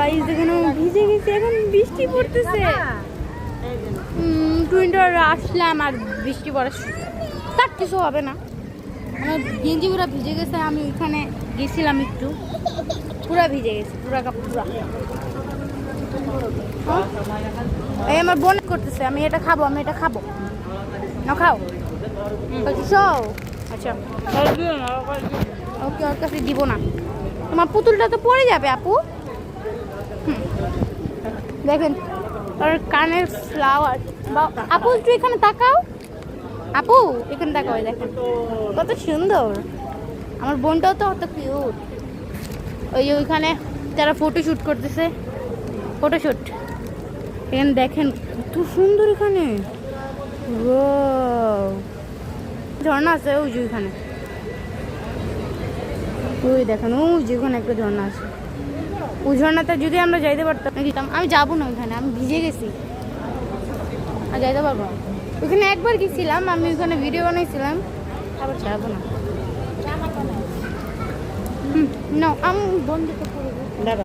Guys দেখুন ভিজে গেছি এখন বৃষ্টি পড়তেছে। টুইন্টার আসলাম আর বৃষ্টি পড়া তার কিছু হবে না। আমার গেঞ্জি পুরো ভিজে গেছে আমি ওইখানে গেছিলাম একটু। পুরা ভিজে গেছে পুরা কাপ পুরা। হ্যাঁ? এই আমার বোন করতেছে আমি এটা খাব আমি এটা খাব। না খাও। আচ্ছা। ওকে ওর কাছে দিব না। তোমার পুতুলটা তো পড়ে যাবে আপু। দেখেন, ওর কানের ফ্লাওয়ার বা আপু একটু এখানে তাকাও। আপু, এখানে তাকাও দেখেন। কত সুন্দর। আমার বোনটাও তো অত কিউট ওই যে ওইখানে তারা ফটো শ্যুট করতেছে ফটো শ্যুট এখানে দেখেন, কত সুন্দর এখানে! ঝর্ণা আছে, ওই যে ওইখানে। ওই দেখেন, ওই যে ওখানে একটা ঝর্ণা আছে। ওই ঝর্ণাতে যদি আমরা যাইতে পারতাম দিতাম। আমি যাব না ওইখানে, আমি ভিজে গেছি। আর যাইতে পারব না। ওইখানে একবার গেছিলাম, আমি ওইখানে ভিডিও বানাইছিলাম, আবার যাব না। হুম না আমি বন্ধুকে